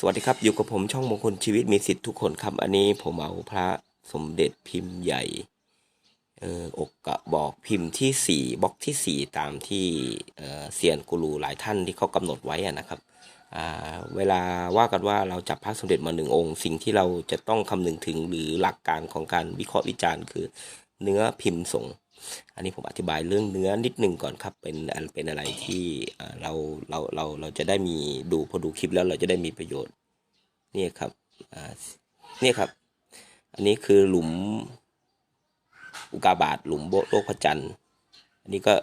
สวัสดีครับ อยู่กับผมช่องมงคลชีวิตมีสิทธิ์ทุกคนครับ อันนี้ผมเอาพระสมเด็จพิมพ์ใหญ่เอออกกระบอกพิมพ์ที่สี่บล็อกที่สี่ตามที่เออเซียนกูรูหลายท่านที่เขากำหนดไว้นะครับอ่าเวลาว่ากันว่าเราจับพระสมเด็จมาหนึ่งองค์ สิ่งที่เราจะต้องคำนึงถึงหรือหลักการของการวิเคราะห์วิจารณ์คือ เนื้อพิมพ์ส่ง อันนี้ผมอธิบายเรื่องเนื้อนิดหนึ่งก่อนครับ เป็นเป็นอะไรที่เราเราเราเราจะได้มีดูพอดูคลิปแล้วเราจะได้มีประโยชน์นี่ครับนี่ครับ อันนี้คือหลุมอุกาบาตหลุมโบโลกพระจันทร์ อันนี้ก็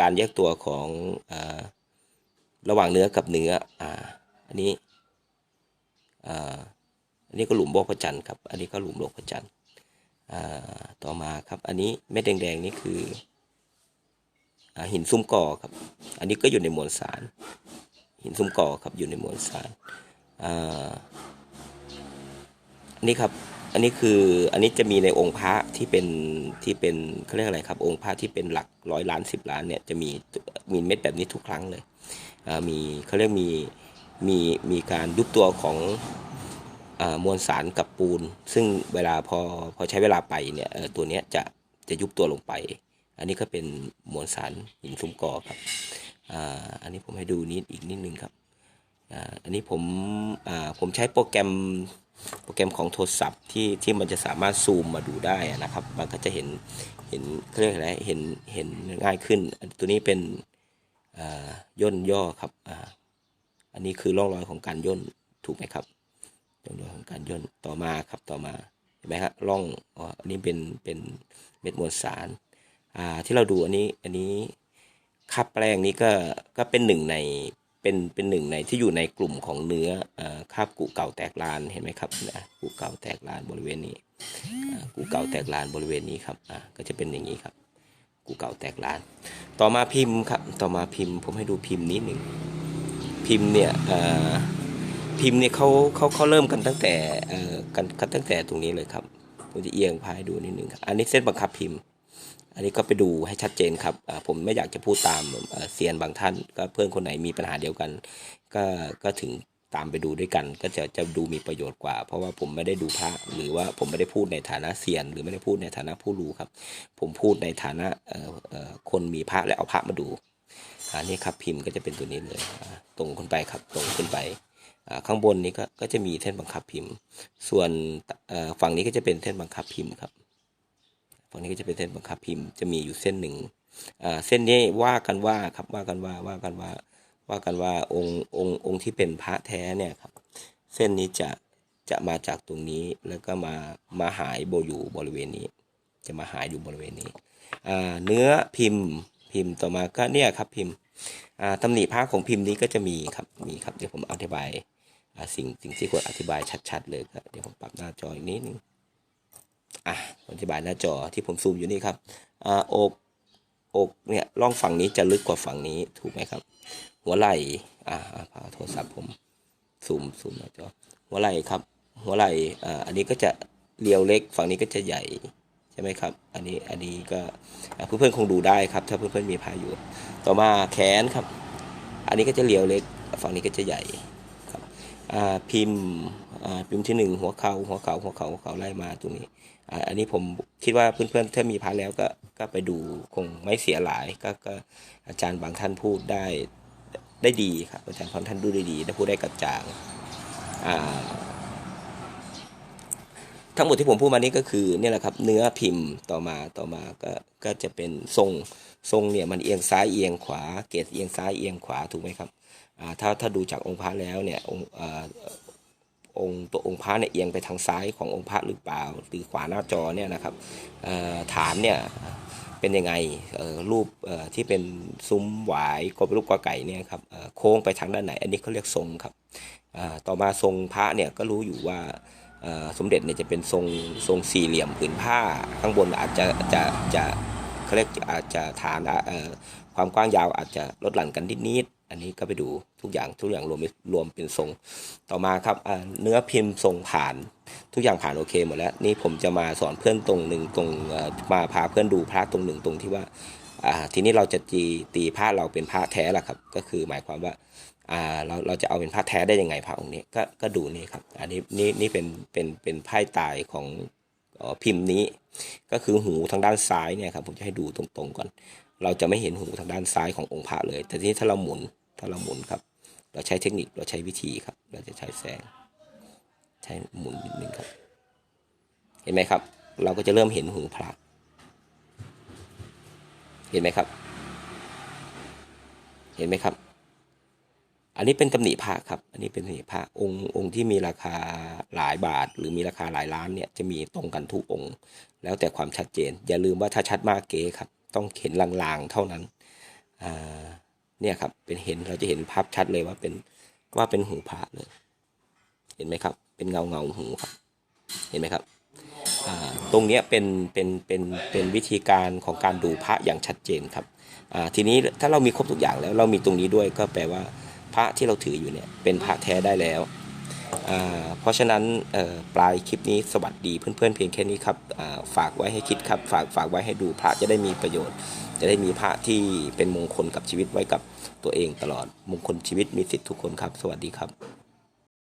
การแยกตัวของอระหว่างเนื้อกับเนื้ออ่าอันนี้อ่าอันนี้ก็หลุมโลกพระจันทร์ครับ อันนี้ก็หลุมโลกพระจันทร์ ต่อมาครับ อันนี้เม็ดแดงๆนี่คืออหินซุ้มก่อครับ อันนี้ก็อยู่ในมวลสาร หินซุ้มก่อครับอยู่ในมวลสารอันนี้ครับอันนี้คืออันนี้จะมีในองค์พระที่เป็นที่เป็นเขาเรียกอะไรครับ องค์พระที่เป็นหลักร้อยล้านสิบล้านเนี่ยจะมีมีเม็ดแบบนี้ทุกครั้งเลยมีเขาเรียกมีมีมีการยุบตัวของ มวลสารกับปูน ซึ่งเวลาพอพอใช้เวลาไปเนี่ยตัวเนี้ยจะจะยุบตัวลงไป อันนี้ก็เป็นมวลสารหินซุ้มกอครับอ่าอันนี้ผมให้ดูนิดอีกนิดนึงครับอ่าอันนี้ผมอ่าผมใช้โปรแกรมโปรแกรมของโทรศัพท์ที่ที่มันจะสามารถซูมมาดูได้นะครับ มันก็จะเห็นเห็นเขาเรียกอะไรเห็นเห็นง่ายขึ้น ตัวนี้เป็นอ่าย่นย่อครับอ่าอันนี้คือร่องรอยของการย่นถูกไหมครับ เร่องรอยของการย่นต่อมาครับต่อมาเห็นไหมครับร่องอ๋ออันนี้เป็นเป็นเม็ดมวลสารอ่าที่เราดูอันนี้อันนี้คาบแปลงนี้ก็ก็เป็นหนึ่งในเป็นเป็นหนึ่งในที่อยู่ในกลุ่มของเนื้ออคาบกุเก่าแตกลานเห็นไหมครับนะกุเก่าแตกลานบริเวณนี้อ่ากุเก่าแตกลานบริเวณนี้ครับอ่าก็จะเป็นอย่างนี้ครับกุเก่าแตกลาน ต่อมาพิมพ์ครับต่อมาพิมพ์ ผมให้ดูพิมพ์นิดหนึ่งพิมพ์เนี่ยอ่อ พิมพ์เนี่ยเขาเขาเขาเริ่มกันตั้งแต่เอ่อกันกันตั้งแต่ตรงนี้เลยครับผมจะเอียงพายดูนิดนึงครับอันนี้เส้นบังคับพิมพ์ อันนี้ก็ไปดูให้ชัดเจนครับผมไม่อยากจะพูดตามเอ่อเซียนบางท่าน ก็เพื่อนคนไหนมีปัญหาเดียวกัน ก็ก็ถึงตามไปดูด้วยกัน ก็จะจะดูมีประโยชน์กว่า เพราะว่าผมไม่ได้ดูพระหรือว่าผมไม่ได้พูดในฐานะเซียน หรือไม่ได้พูดในฐานะผู้รู้ครับ ผมพูดในฐานะเอ่อเอ่อคนมีพระและเอาพระมาดูอันนี้ครับพิมพ์ก็จะเป็นตัวนี้เลยตรงขึ้นไปครับตรงขึ้นไป ข้างบนนี้ก็ก็จะมีเส้นบังคับพิมพ์ ส่วนฝั่งนี้ก็จะเป็นเส้นบังคับพิมพ์ครับฝั่งนี้ก็จะเป็นเส้นบังคับพิมพ์จะมีอยู่เส้นหนึ่งเส้นนี้ว่ากันว่าครับว่ากันว่าว่ากันว่าว่ากันว่าองค์องค์องค์ที่เป็นพระแท้เนี่ยครับ เส้นนี้จะจะมาจากตรงนี้แล้วก็มามาหายโบอยู่บริเวณนี้ จะมาหายอยู่บริเวณนี้เนื้อพิมพ์พิมพ์ต่อมาก็เนี่ยครับพิมพ์ ตำหนิพระของพิมพ์นี้ก็จะมีครับมีครับเดี๋ยวผมอธิบายสิ่งสิ่งที่ควรอธิบายชัด ๆ เลยครับเดี๋ยวผมปรับหน้าจออีกนิดนึงอะอธิบายหน้าจอที่ผมซูมอยู่นี่ครับอ่าอกอกเนี่ยร่องฝั่งนี้จะลึกกว่าฝั่งนี้ถูกไหมครับ หัวไหล่อ่าพาโทรศัพท์ผมซูมซูมหน้าจอหัวไหล่ครับ หัวไหล่อ่าอันนี้ก็จะเรียวเล็ก ฝั่งนี้ก็จะใหญ่ ช่ไหมครับ อันนี้อันนี้ก็เพื่อนๆคงดูได้ครับ ถ้าเพื่อนๆมีพาอยู่ต่อมาแขนครับ อันนี้ก็จะเรียวเล็ก ฝั่งนี้ก็จะใหญ่ครับพิมพ์พิมพ์ที่หนึ่งหัวเข่าหัวเข่าหัวเข่าหัวเข่าไล่มาตรงนี้ อันนี้ผมคิดว่าเพื่อนๆถ้ามีพาแล้วก็ก็ไปดูคงไม่เสียหลายก็ก็อาจารย์บางท่านพูดได้ได้ดีครับอาจารย์บางท่านดูได้ดีและพูดได้กระจ่างอ่า ทั้งหมดที่ผมพูดมานี้ก็คือเนี่ยแหละครับเนื้อพิมพ์ต่อมาต่อมาก็ก็จะเป็นทรงทรงเนี่ยมันเอียงซ้ายเอียงขวา เกศเอียงซ้ายเอียงขวาถูกไหมครับอ่าถ้าถ้าดูจากองค์พระแล้วเนี่ยองค์อ่าองค์ตัวองค์พระเนี่ยเอียงไปทางซ้ายขององค์พระหรือเปล่า หรือขวาหน้าจอเนี่ยนะครับเอ่อฐานเนี่ยเป็นยังไงรูปที่เป็นซุ้มหวายกบรูปกอไก่เนี่ยครับโค้งไปทางด้านไหน อันนี้เขาเรียกทรงครับต่อมาทรงพระเนี่ยก็รู้อยู่ว่า สมเด็จเนี่ยจะเป็นทรงทรงสี่เหลี่ยมผืนผ้า ข้างบนอาจจะจะจะเขาเรียกอาจจะฐานความกว้างยาวอาจจะลดหลั่นกันนิดๆอันนี้ก็ไปดูทุกอย่างทุกอย่างรวมรวมเป็นทรงต่อมาครับเนื้อพิมพ์ทรงผ่านทุกอย่างผ่านโอเคหมดแล้วนี่ผมจะมาสอนเพื่อนตรงหนึ่งตรงมาพาเพื่อนดูพระตรงหนึ่งตรงที่ว่า ทีนี้เราจะตีตีพระเราเป็นพระแท้ล่ะครับ ก็คือหมายความว่าเราเราจะเอาเป็นพระแท้ได้ยังไงพระองค์นี้ก็ก็ดูนี่ครับ อันนี้นี่นี่เป็นเป็นเป็นไพ่ตายของพิมพ์นี้ ก็คือหูทางด้านซ้ายเนี่ยครับผมจะให้ดูตรงๆก่อน เราจะไม่เห็นหูทางด้านซ้ายขององค์พระเลย แต่ทีนี้ถ้าเราหมุนถ้าเราหมุนครับ เราใช้เทคนิคเราใช้วิธีครับ เราจะใช้แสง ใช้หมุนนิดนึงครับ เห็นไหมครับ เราก็จะเริ่มเห็นหูพระ เห็นไหมครับ เห็นไหมครับ อันนี้เป็นตำหนิพระครับ อันนี้เป็นตำหนิพระองค์องค์ที่มีราคาหลายบาท หรือมีราคาหลายล้านเนี่ยจะมีตรงกันทุกองค์ แล้วแต่ความชัดเจน อย่าลืมว่าถ้าชัดมากเก๋ครับ ต้องเห็นลางๆเท่านั้นเนี่ยครับเป็นเห็นเราจะเห็นภาพชัดเลยว่าเป็นว่าเป็นหูพระเลย เห็นไหมครับ เป็นเงาเงาหูครับ เห็นไหมครับ ตรงนี้เป็นเป็นเป็นเป็นวิธีการของการดูพระอย่างชัดเจนครับทีนี้ถ้าเรามีครบทุกอย่างแล้วเรามีตรงนี้ด้วยก็แปลว่าพระที่เราถืออยู่เนี่ยเป็นพระแท้ได้แล้ว เพราะฉะนั้นปลายคลิปนี้สวัสดีเพื่อนๆเพียงแค่นี้ครับฝากไว้ให้คิดครับฝากฝากไว้ให้ดูพระจะได้มีประโยชน์ จะได้มีพระที่เป็นมงคลกับชีวิตไว้กับตัวเองตลอดมงคลชีวิตมีสิทธิ์ทุกคนครับ สวัสดีครับ